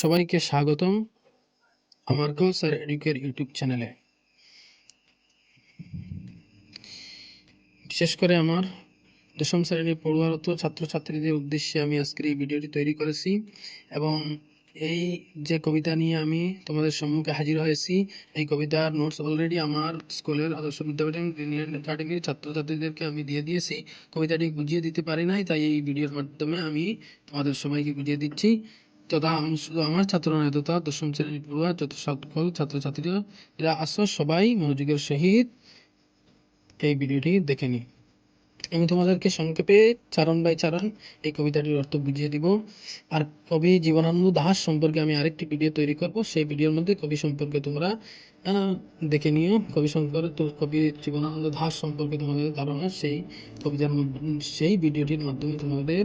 সবাইকে স্বাগতম আমার স্যার এডুকের ইউটিউব চ্যানেলে। বিশেষ করে আমার দশম শ্রেণির পড়ুয়ারত ছাত্রছাত্রীদের উদ্দেশ্যে আমি আজকের এই ভিডিওটি তৈরি করেছি এবং এই যে কবিতা নিয়ে আমি তোমাদের সম্মুখে হাজির হয়েছি, এই কবিতার নোটস অলরেডি আমার স্কুলের আদর্শ বিদ্যাপীঠ গ্রিনল্যান্ড একাডেমির ছাত্রছাত্রীদেরকে আমি দিয়ে দিয়েছি। কবিতাটি বুঝিয়ে দিতে পারি নাই, তাই এই ভিডিওর মাধ্যমে আমি তোমাদের সবাইকে বুঝিয়ে দিচ্ছি। তথা শুধু আমার ছাত্র নয় তথা দশম শ্রেণির পড়ুয়া যত সকল ছাত্রছাত্রীরা এরা আসো সবাই মনোযোগের সহিত এই ভিডিওটি দেখে নি আমি তোমাদেরকে সংক্ষেপে চারণ বাই চারণ এই কবিতাটির অর্থ বুঝিয়ে দিব। আর কবি জীবনানন্দ দাস সম্পর্কে আমি আরেকটি ভিডিও তৈরি করব। সেই ভিডিওর মধ্যে কবি সম্পর্কে তোমরা দেখে নিও। কবি সম্পর্কে কবি জীবনানন্দ দাস সম্পর্কে তোমাদের ধারণা, সেই কবিতার সেই ভিডিওটির মাধ্যমে তোমাদের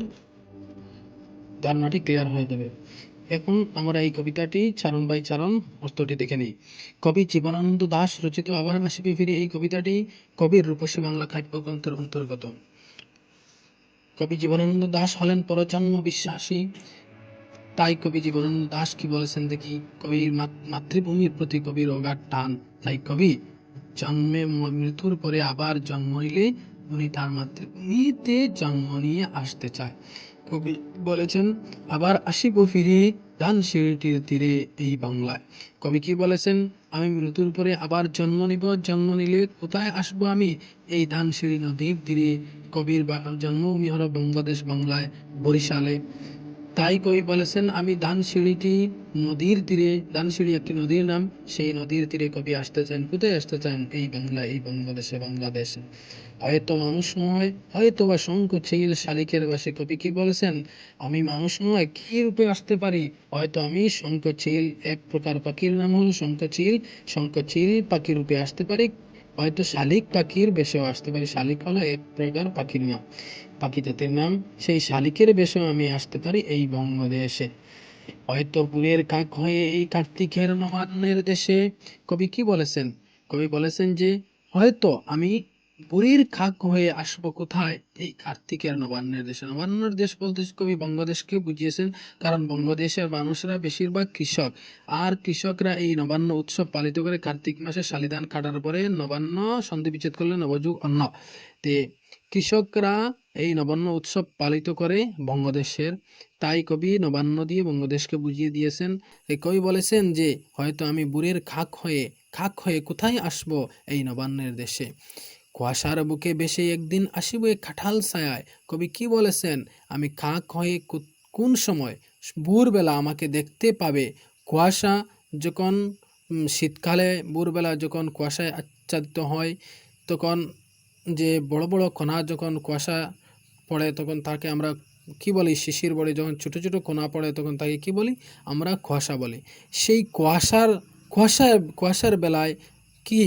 ধারণাটি ক্লিয়ার হয়ে যাবে। এখন আমরা এই কবিতাটি চারণ বাই চারণ অর্থটি দেখে নিই। কবি জীবনানন্দ দাস রচিত আবার আসিবে ফিরে এই কবিতাটি কবির রূপসী বাংলা কাব্যগ্রন্থের অন্তর্গত। কবি জীবনানন্দ দাস হলেন পরজন্ম বিশ্বাসী। তাই কবি জীবনানন্দ দাস কি বলেছেন দেখি? কবির মাতৃভূমির প্রতি কবির অগাধ টান। তাই কবি, জন্মে মৃত্যুর পরে আবার জন্ম নিলে উনি তার মাতৃভূমিতে জন্ম নিয়ে আসতে চায়। কবি বলেছেন, আবার আসিব ফিরে ধান সিঁড়িটির তীরে এই বাংলায়। কবি কি বলেছেন, আমি মৃত্যুর পরে আবার জন্ম নিব, জন্ম নিলে কোথায় আসব আমি এই ধানসিঁড়ি নদীর তীরে? কবির জন্মভূমি হলো বাংলাদেশ বাংলায় বরিশালে। তাই কবি বলেছেন, আমি ধানসিঁড়িটি নদীর তীরে, ধানসিঁড়ি একটি নদীর নাম, সেই নদীর তীরে কবি আসতে চান কোথায় আসতে চান এই বাংলা, এই বাংলাদেশে বাংলাদেশে। হয়তো মানুষ নয়, হয়তো বা শঙ্কুচিল শালিকের বাসে কবি কি বলেছেন, আমি মানুষ নয়, কি রূপে আসতে পারি? হয়তো আমি শঙ্কচিল এক প্রকার পাখির নাম হলো শঙ্কচিল শঙ্কচিল পাখি রূপে আসতে পারি হয়তো শালিক পাখির বেশেও আসতে পারি। শালিক হলো এক প্রকার পাখির নাম। পাখি জাতির নাম, সেই শালিকের বেশেও আমি আসতে পারি এই বঙ্গদেশে। হয়তো পুরের কাক হয়ে এই কার্তিকের নবান্নের দেশে কবি কি বলেছেন? কবি বলেছেন যে, হয়তো আমি বুড়ির খাক হয়ে আসব কোথায়? এই কার্তিকের নবান্নের দেশে। নবান্নের দেশ বলতে কবি বঙ্গদেশকে বুঝিয়েছেন, কারণ বঙ্গদেশের মানুষরা বেশিরভাগ কৃষক। আর কৃষকরা এই নবান্ন উৎসব পালিত করে কার্তিক মাসে শালিধান কাটার পরে নবান্ন সন্ধি বিচ্ছেদ করলে নবযুগ অন্ন। তে কৃষকরা এই নবান্ন উৎসব পালিত করে বঙ্গদেশের। তাই কবি নবান্ন দিয়ে বঙ্গদেশকে বুঝিয়ে দিয়েছেন। এই কবি বলেছেন যে, হয়তো আমি বুড়ের খাক হয়ে খাক হয়ে কোথায় আসব এই নবান্নের দেশে? কুয়াশার বুকে বেশে একদিন আসিব এই কাঁঠাল ছায়ায়। কবি কি বলেছেন? আমি খাক হয়ে কোন সময় ভোরবেলা আমাকে দেখতে পাবে? কুয়াশা যখন শীতকালে ভোরবেলা যখন কুয়াশায় আচ্ছাদিত হয়, তখন যে বড় বড় কণা যখন কুয়াশা পড়ে, তখন তাকে আমরা কি বলি? শিশির বলি। যখন ছোট ছোট কণা পড়ে, তখন তাকে কি বলি? আমরা কুয়াশা বলি। সেই কুয়াশার কুয়াশার কুয়াশার বেলায় কি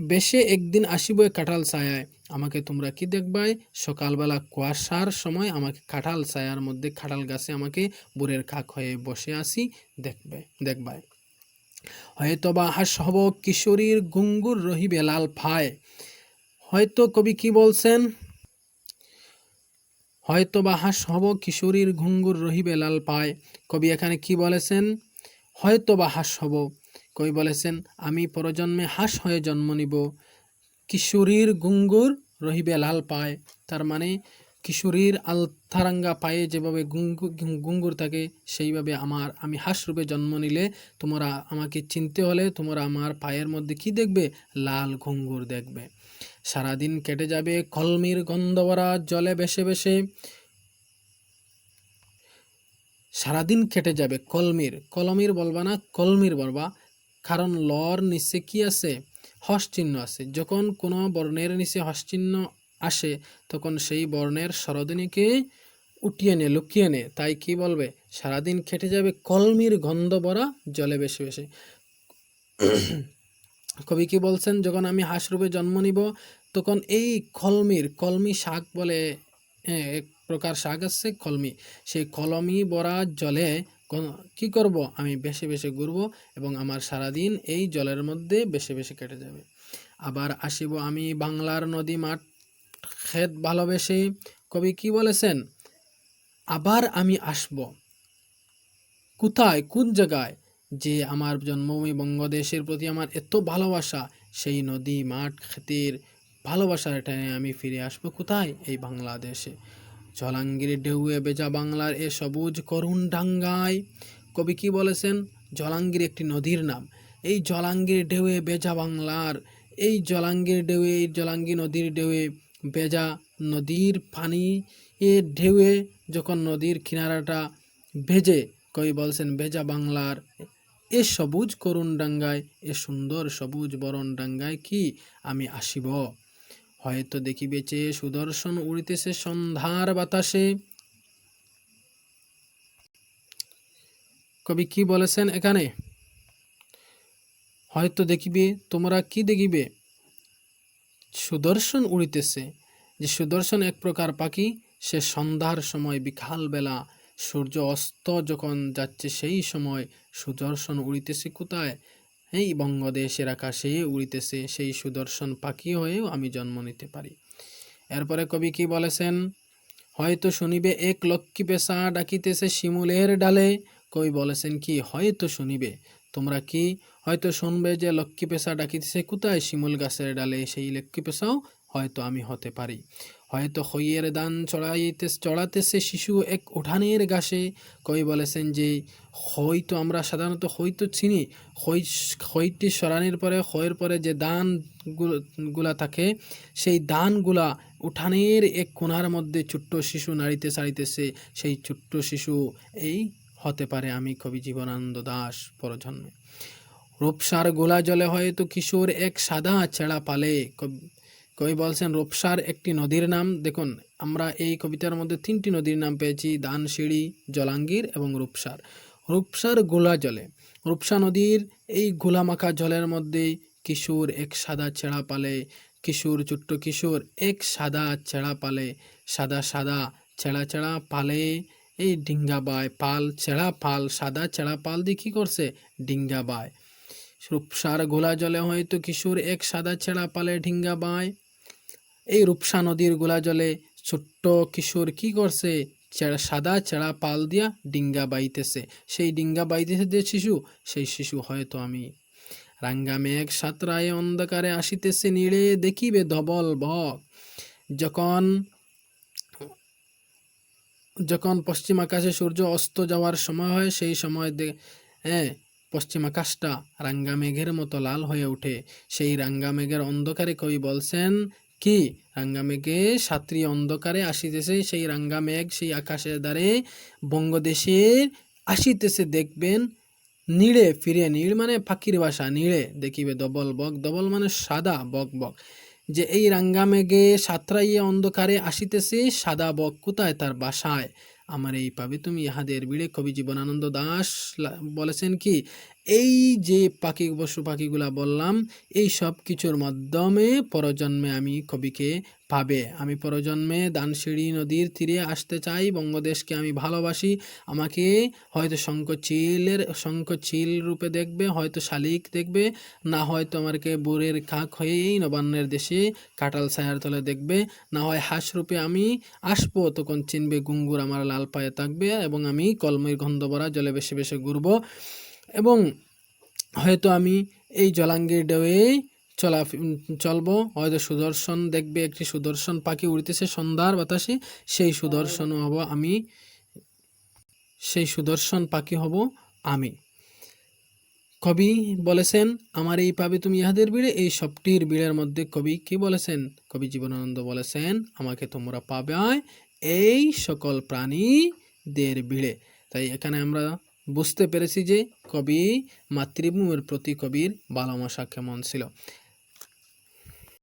বেশে একদিন আসিব কাঁঠাল ছায়ায়। আমাকে তোমরা কি দেখবাই? সকালবেলা কুয়াশার সময় আমাকে কাঁঠাল ছায়ার মধ্যে কাঁঠাল গাছে আমাকে বুড়ের খাক হয়ে বসে আসি, দেখবে দেখবাই। হয়তো বা হাস হব কিশোরীর গুঙ্গুর রহিবে লাল ফায়। হয়তো কবি কি বলছেন? হয়তো বা হাস হব কিশোরীর ঘুঙ্গুর রহিবে লাল পায়। কবি এখানে কি বলেছেন? হয়তো বা হাস হব কবি বলেছেন, আমি পরজন্মে হাঁস হয়ে জন্ম নিব, কিশোরীর গুঙ্গুর রহিবে লাল পায়। তার মানে কিশোরীর আলথারাঙ্গা পায়ে যেভাবে গুঙ্গু, গুঙ্গুর থাকে, সেইভাবে আমার, আমি হাঁস রূপে জন্ম নিলে তোমরা আমাকে চিনতে হলে তোমরা আমার পায়ের মধ্যে কি দেখবে? লাল ঘুঙ্গুর দেখবে। সারাদিন কেটে যাবে কলমির গন্ধভরা জলে বেশে বেশে সারাদিন কেটে যাবে কলমির কলমির বলবা না, কলমির বলবা। কারণ লর নিচে কি আছে? হস চিহ্ন আছে। যখন কোনো বর্ণের নিচে হস চিহ্ন আসে, তখন সেই বর্ণের স্বরধ্বনিকে উঠিয়ে নে, লুকিয়ে নে। তাই কি বলবে? সারাদিন খেটে যাবে, কলমির গন্ধ ভরা জলে বেশি বেশি কবি কি বলছেন? যখন আমি হাঁস রূপে জন্ম নিব, তখন এই কলমির, কলমি শাক বলে এক প্রকার শাক আছে, কলমি। সেই কলমি বরা জলে কি করব? আমি বেশি বেশি ঘুরবো এবং আমার সারাদিন এই জলের মধ্যে বেশি বেশি কেটে যাবে। আবার আসিব আমি বাংলার নদী মাঠ ক্ষেত ভালোবেসে। কবি কি বলেছেন? আবার আমি আসব। কোথায়, কোন জায়গায়? যে আমার জন্মভূমি বঙ্গদেশের প্রতি আমার এত ভালোবাসা, সেই নদী মাঠ ক্ষেতের ভালোবাসার টানে আমি ফিরে আসব কোথায়? এই বাংলাদেশে। জলাঙ্গির ঢেউয়ে বেজা বাংলার এ সবুজ করুণ ডাঙ্গায় কবি কি বলেছেন? জলাঙ্গির একটি নদীর নাম। এই জলাঙ্গির ঢেউয়ে বেজা বাংলার, এই জলাঙ্গির ঢেউয়ে এই জলাঙ্গি নদীর ঢেউয়ে বেজা নদীর পানি। এ ঢেউয়ে যখন নদীর কিনারাটা ভেজে, কবি বলছেন, বেজা বাংলার এ সবুজ করুণ ডাঙ্গায় এ সুন্দর সবুজ বরণ ডাঙ্গায় কি আমি আসিব? হয়তো দেখিবে চেয়ে সুদর্শন উড়িতেছে সন্ধ্যার বাতাসে। কবি কি বলেছেন এখানে? হয়তো দেখিবে, তোমরা কি দেখিবে? সুদর্শন উড়িতেছে, যে সুদর্শন এক প্রকার পাখি, সে সন্ধ্যার সময় বিকালবেলা সূর্য অস্ত যখন যাচ্ছে, সেই সময় সুদর্শন উড়িতেছে কোথায়? এই বঙ্গদেশের আকাশে উড়িতেছে সেই সুদর্শন পাখি হয়েও আমি জন্ম নিতে পারি। এরপরে কবি কি বলেছেন? হয়তো শুনিবে এক লক্ষ্মী পেশা ডাকিতেছে শিমুলের ডালে। কবি বলেছেন কি? হয়তো শুনিবে। তোমরা কি হয়তো শুনবে যে লক্ষ্মী পেশা ডাকিতেছে কোথায় শিমুল গাছের ডালে? সেই লক্ষ্মী পেশাও হয়তো আমি হতে পারি। হয়তো খইয়ের দান চড়াইতে, চড়াতেছে শিশু এক উঠানের গাছে। কবি বলেছেন যে, হয়তো আমরা সাধারণত হয়তো চিনি খই খইটি সরানির পরে খয়ের পরে যে দানগুলা থাকে, সেই দানগুলা উঠানের এক কোণার মধ্যে ছোট্ট শিশু নাড়িতে সারিতেছে সেই ছোট্ট শিশু এই হতে পারে আমি কবি জীবনানন্দ দাস পরজন্মে। রূপসার গোলা জলে হয়তো কিশোর এক সাদা ছেঁড়া পালে কবি বলছেন, রূপসার একটি নদীর নাম। দেখুন, আমরা এই কবিতার মধ্যে তিনটি নদীর নাম পেয়েছি দানসিঁড়ি জলাঙ্গীর এবং রূপসার। রূপসার গোলা জলে। রূপসা নদীর এই গোলামাখা জলের মধ্যে কিশোর এক সাদা ছেঁড়া পালে, কিশোর ছোট্ট কিশোর এক সাদা ছেঁড়া পালে, সাদা সাদা ছেঁড়া ছেঁড়া পালে, এই ডিঙ্গা বায় পাল, ছেঁড়া পাল, সাদা ছেঁড়া পাল দিয়ে কী করছে? ডিঙ্গা বায়। রূপসার গোলা জলে হয়তো কিশোর এক সাদা ছেঁড়া পালে, ডিঙ্গা বায় এই রূপসা নদীর গোলা জলে ছোট্ট কিশোর কি করছে? চেড়া, সাদা চেড়া পাল দিয়া ডিঙ্গা বাইতেছে। সেই ডিঙ্গা বাইতেছে যে শিশু, সেই শিশু হয়তো আমি। রাঙ্গা মেঘ সাতরায় অন্ধকারে আসিতেছে নীড়ে, দেখিবে ধবল বক। যখন যখন পশ্চিম আকাশে সূর্য অস্ত যাওয়ার সময় হয়, সেই সময় হ্যাঁ পশ্চিম আকাশটা রাঙ্গা মেঘের মতো লাল হয়ে ওঠে। সেই রাঙ্গা মেঘের অন্ধকারে কবি বলছেন কি? রাঙ্গা মেঘে সাত্রী অন্ধকারে আসিতেছে, সেই রাঙ্গা মেঘ সেই আকাশের দ্বারে বঙ্গদেশের আসিতেছে, দেখবেন নীড়ে ফিরে, নীড় মানে পাখির বাসা নীড়ে দেখিবে দবল বক, দবল মানে সাদা বক বক। যে এই রাঙ্গা মেঘে সাতরাইয়া অন্ধকারে আসিতেছে, সাদা বক কোথায়? তার বাসায়। আমার এই পাবে তুমি ইহাদের বিড়ে, কবি জীবনানন্দ দাস বলেছেন কি এই যে পাখি পশু পাখিগুলা বললাম, এই সব কিছুর মাধ্যমে পরজন্মে আমি কবিকে পাবে। আমি পরজন্মে দানসিঁড়ি নদীর তীরে আসতে চাই, বঙ্গদেশকে আমি ভালোবাসি। আমাকে হয়তো শঙ্কচিলের শঙ্কচিল রূপে দেখবে, হয়তো শালিক দেখবে, না হয়তো আমাকে বুড়ের কাক হয়েই নবান্নের দেশে কাটাল ছায়ার তলে দেখবে, না হয় হাঁস রূপে আমি আসব, তখন চিনবে গুঙ্গুর আমার লাল পায়ে থাকবে, এবং আমি কলমের গন্ধ ভরা জলে বেশি বেশি ঘুরবো। এবং হয়তো আমি এই জলাঙ্গির ঢেউয়ে চলা চলবো। হয়তো সুদর্শন দেখবে, একটি সুদর্শন পাখি উড়িতেছে সন্ধ্যার বাতাসে। সেই সুদর্শন হব আমি। সেই সুদর্শন পাখি হব আমি। কবি বলেছেন, আমার এই পাবে তুমি ইহাদের বিড়ে এই সবটির বিড়ের মধ্যে কবি কি বলেছেন? কবি জীবনানন্দ বলেছেন, আমাকে তোমরা পাবে এই সকল প্রাণীদের বিড়ে তাই এখানে আমরা বুঝতে পেরেছি যে কবি মাতৃভূমির প্রতি কবির ভালোবাসা কেমন ছিল।